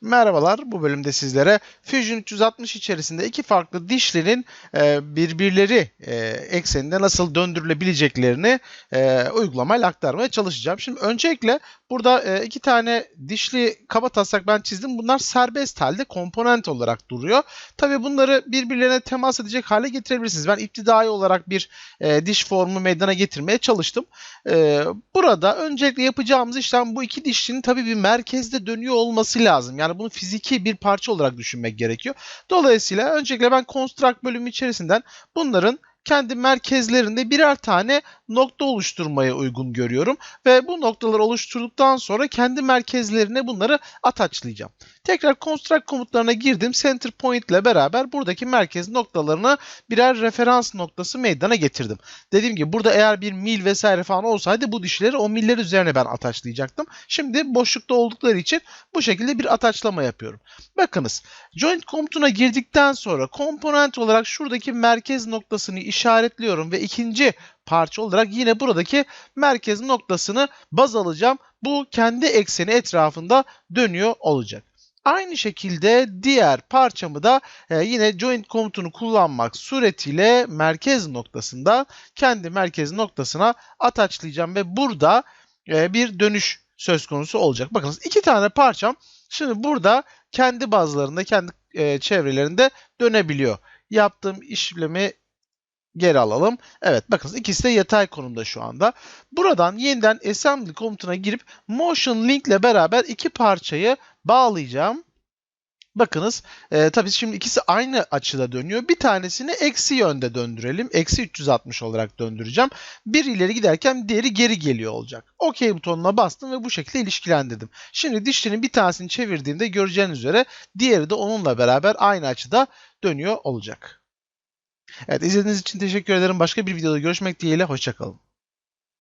Merhabalar, bu bölümde sizlere Fusion 360 içerisinde iki farklı dişlinin e, birbirleri e, ekseninde nasıl döndürülebileceklerini e, uygulamayla aktarmaya çalışacağım. Şimdi öncelikle burada e, iki tane dişli kaba taslak ben çizdim. Bunlar serbest halde komponent olarak duruyor. Tabii bunları birbirlerine temas edecek hale getirebilirsiniz. Ben iptidai olarak bir e, diş formu meydana getirmeye çalıştım. E, burada öncelikle yapacağımız işlem bu iki dişlinin tabii bir merkezde dönüyor olması lazım. Yani bunu fiziki bir parça olarak düşünmek gerekiyor. Dolayısıyla öncelikle ben construct bölümü içerisinden bunların kendi merkezlerinde birer tane nokta oluşturmaya uygun görüyorum. Ve bu noktaları oluşturduktan sonra kendi merkezlerine bunları ataçlayacağım. Tekrar construct komutlarına girdim. Center point ile beraber buradaki merkez noktalarına birer referans noktası meydana getirdim. Dediğim gibi burada eğer bir mil vesaire falan olsaydı bu dişleri o miller üzerine ben ataçlayacaktım. Şimdi boşlukta oldukları için bu şekilde bir ataçlama yapıyorum. Bakınız joint komutuna girdikten sonra komponent olarak şuradaki merkez noktasını işaretliyorum ve ikinci parça olarak yine buradaki merkez noktasını baz alacağım. Bu kendi ekseni etrafında dönüyor olacak. Aynı şekilde diğer parçamı da e, yine joint komutunu kullanmak suretiyle merkez noktasında kendi merkez noktasına ataçlayacağım ve burada e, bir dönüş söz konusu olacak. Bakınız iki tane parçam şimdi burada kendi bazlarında, kendi e, çevrelerinde dönebiliyor. Yaptığım işlemi geri alalım. Evet bakınız ikisi de yatay konumda şu anda. Buradan yeniden assembly komutuna girip motion link ile beraber iki parçayı bağlayacağım. Bakınız e, tabii şimdi ikisi aynı açıda dönüyor. Bir tanesini eksi yönde döndürelim. Eksi 360 olarak döndüreceğim. Bir ileri giderken diğeri geri geliyor olacak. OK butonuna bastım ve bu şekilde ilişkilendirdim. Şimdi dişlerin bir tanesini çevirdiğimde göreceğiniz üzere diğeri de onunla beraber aynı açıda dönüyor olacak. Evet izlediğiniz için teşekkür ederim. Başka bir videoda görüşmek dileğiyle. Hoşçakalın.